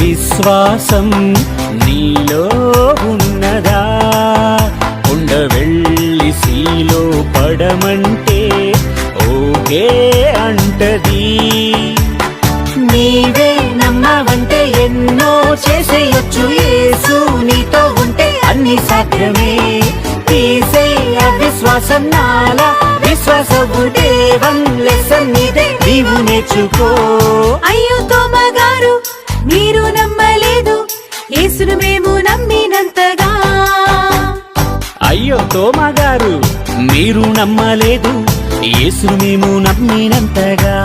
విశ్వాసం నీలో ఉన్నదా? కొండ వెళ్ళి సీలో పడమంటే ఓకే అంటది. నీవే నమ్మవంటే ఎన్నో చేసేయొచ్చు ఏసు నీతో ఉంటే అన్ని సాధ్యమే. తీసే అవిశ్వాసం నాలా విశ్వాస దేవం లెసన్ నీదే నీవు నేర్చుకో. అయ్యో తోమగారు మీరు నమ్మలేదు. యేసును మేము నమ్మినంతగా. అయ్యో తోమా గారు మీరు నమ్మలేదు. యేసును మేము నమ్మినంతగా.